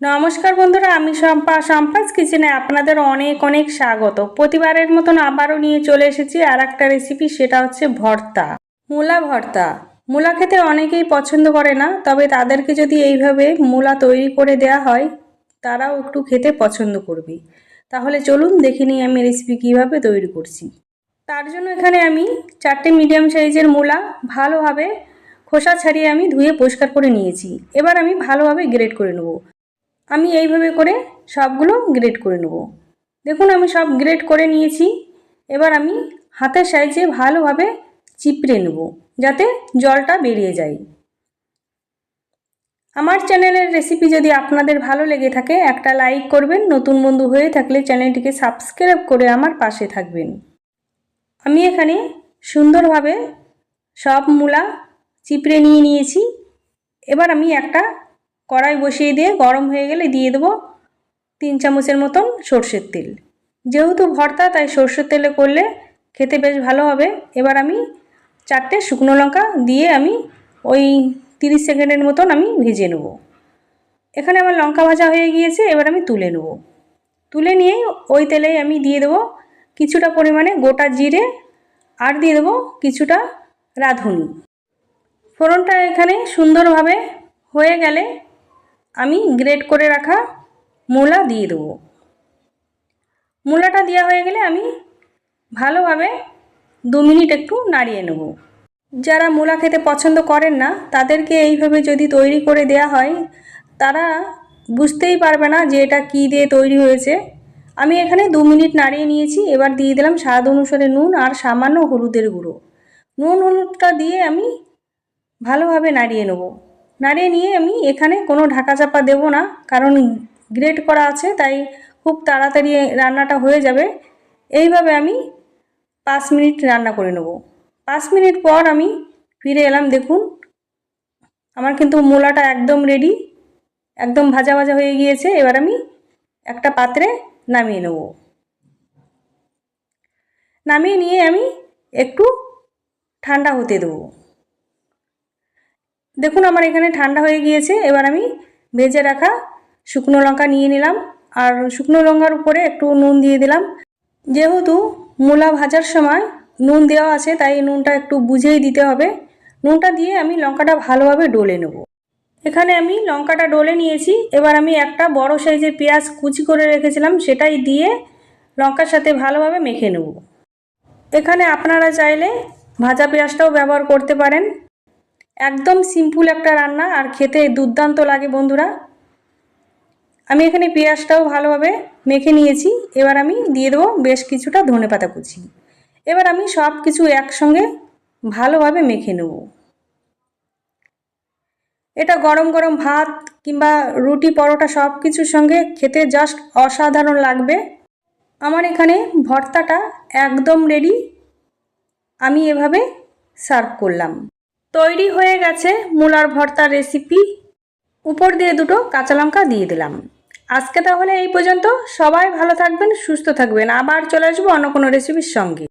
নমস্কার বন্ধুরা, আমি শম্পা। সম্পাস কিচেনে আপনাদের অনেক অনেক স্বাগত। প্রতিবারের মতন আবারও নিয়ে চলে এসেছি আর একটা রেসিপি সেটা হচ্ছে ভর্তা। মূলা ভর্তা। মূলা খেতে অনেকেই পছন্দ করে না, তবে তাদেরকে যদি এইভাবে মূলা তৈরি করে দেয়া হয়, তারাও একটু খেতে পছন্দ করবে। তাহলে চলুন দেখে নিই আমি রেসিপি কীভাবে তৈরি করছি। তার জন্য এখানে আমি চারটে মিডিয়াম সাইজের মূলা ভালোভাবে খোসা ছাড়িয়ে আমি ধুয়ে পরিষ্কার করে নিয়েছি। এবার আমি ভালোভাবে গ্রেড করে নেব। আমি এইভাবে করে সবগুলো গ্রেড করে নেব। দেখুন, আমি সব গ্রেড করে নিয়েছি। এবার আমি হাতের সাইজে ভালোভাবে চিপড়ে নেব, যাতে জলটা বেরিয়ে যায়। আমার চ্যানেলের রেসিপি যদি আপনাদের ভালো লেগে থাকে, একটা লাইক করবেন। নতুন বন্ধু হয়ে থাকলে চ্যানেলটিকে সাবস্ক্রাইব করে আমার পাশে থাকবেন। আমি এখানে সুন্দরভাবে সব মূলা চিপড়ে নিয়ে নিয়েছি। এবার আমি একটা কড়াই বসিয়ে দিয়ে গরম হয়ে গেলে দিয়ে দেবো তিন চামচের মতন সর্ষের তেল। যেহেতু ভর্তা, তাই সর্ষের তেলে করলে খেতে বেশ ভালো হবে। এবার আমি চারটে শুকনো লঙ্কা দিয়ে আমি ওই তিরিশ সেকেন্ডের মতন আমি ভেজে নেব। এখানে আমার লঙ্কা ভাজা হয়ে গিয়েছে, এবার আমি তুলে নেব। তুলে নিয়েই ওই তেলেই আমি দিয়ে দেবো কিছুটা পরিমাণে গোটা জিরে আর দিয়ে দেবো কিছুটা রাঁধুনি। ফোড়নটা এখানে সুন্দরভাবে হয়ে গেলে আমি গ্রেট করে রাখা মূলা দিয়ে দেবো। মূলাটা দেওয়া হয়ে গেলে আমি ভালোভাবে দু মিনিট একটু নাড়িয়ে নেব। যারা মূলা খেতে পছন্দ করেন না, তাদেরকে এইভাবে যদি তৈরি করে দেয়া হয়, তারা বুঝতেই পারবে না যে এটা কী দিয়ে তৈরি হয়েছে। আমি এখানে দু মিনিট নাড়িয়ে নিয়েছি, এবার দিয়ে দিলাম স্বাদ অনুসারে নুন আর সামান্য হলুদের গুঁড়ো। নুন হলুদটা দিয়ে আমি ভালোভাবে নাড়িয়ে নেব। নাড়িয়ে নিয়ে আমি এখানে কোনো ঢাকা চাপা দেবো না, কারণ গ্রেট করা আছে, তাই খুব তাড়াতাড়ি রান্নাটা হয়ে যাবে। এইভাবে আমি পাঁচ মিনিট রান্না করে নেব। পাঁচ মিনিট পর আমি ফিরে এলাম, দেখুন, আমার কিন্তু মূলাটা একদম রেডি একদম ভাজা ভাজা হয়ে গিয়েছে, এবার আমি একটা পাত্রে নামিয়ে নেব। নামিয়ে নিয়ে আমি একটু ঠান্ডা হতে দেবো। দেখুন আমার এখানে ঠান্ডা হয়ে গিয়েছে, এবার আমি ভেজে রাখা শুকনো লঙ্কা নিয়ে নিলাম, আর শুকনো লঙ্কার উপরে একটু নুন দিয়ে দিলাম। যেহেতু মূলা ভাজার সময় নুন দেওয়া আছে, তাই নুনটা একটু বুঝেই দিতে হবে। নুনটা দিয়ে আমি লঙ্কাটা ভালোভাবে ডলে নেব। এখানে আমি লঙ্কাটা ডলে নিয়েছি, এবার আমি একটা বড় সাইজের পেঁয়াজ কুচি করে রেখেছিলাম, সেটাই দিয়ে লঙ্কার সাথে ভালোভাবে মেখে নেব। এখানে আপনারা চাইলে ভাজা পেঁয়াজটাও ব্যবহার করতে পারেন। একদম সিম্পল একটা রান্না আর খেতে দুর্দান্ত লাগে বন্ধুরা। আমি এখানে পেঁয়াজটাও ভালোভাবে মেখে নিয়েছি। এবার আমি দিয়ে দেবো বেশ কিছুটা ধনে পাতা কুচি। এবার আমি সব কিছু একসঙ্গে ভালোভাবে মেখে নেব। এটা গরম গরম ভাত কিংবা রুটি পরোটা সব কিছুর সঙ্গে খেতে জাস্ট অসাধারণ লাগবে। আমার এখানে ভর্তাটা একদম রেডি আমি এভাবে সার্ভ করলাম। তৈরি হয়ে গেছে মূলার ভর্তার রেসিপি উপর দিয়ে দুটো কাঁচা লঙ্কা দিয়ে দিলাম। আজকে তাহলে এই পর্যন্ত। সবাই ভালো থাকবেন, সুস্থ থাকবেন। আবার চলে আসব অন্য কোনো রেসিপির সঙ্গে।